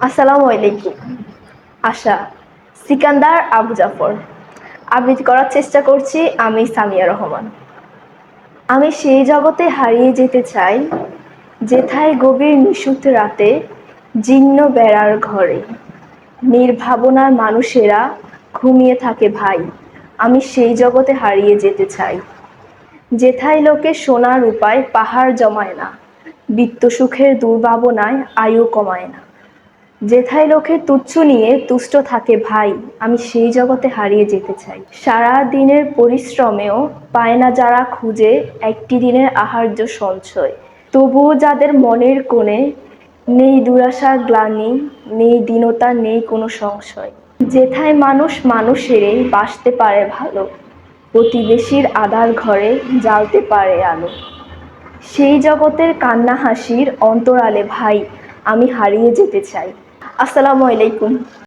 আসসালামু আলাইকুম। আশা, সিকান্দার আবু জাফর। আবৃত্তি করার চেষ্টা করছি আমি সামিয়া রহমান। আমি সেই জগতে হারিয়ে যেতে চাই, যেথায় গভীর নিশুত রাতে, জীর্ণ বেড়ার ঘরে। নির্ভাবনার মানুষেরা ঘুমিয়ে থাকে, ভাই, আমি সেই জগতে হারিয়ে যেতে চাই। যেথায় লোকে সোনার উপায় পাহাড় জমায় না, বিত্ত সুখের দুর্ভাবনায় আয়ু কমায় না। যেথায় লোকে তুচ্ছ নিয়ে তুষ্ট থাকে ভাই, আমি সেই জগতে হারিয়ে যেতে চাই। সারা দিনের পরিশ্রমেও পায় না যারা খুঁজে, একটি দিনের আহার্য সঞ্চয়। তবুও যাদের মনের কোণে নেই দুরাশা গ্লানি, নেই দীনতা, নেই কোনো সংশয়। যেথায় মানুষ মানুষেরই বাসতে পারে ভালো প্রতিবেশীর আধার ঘরে জ্বালতে পারে আলো। সেই জগতের কান্না হাসির অন্তরালে, ভাই, আমি হারিয়ে যেতে চাই। আসসালামু আলাইকুম।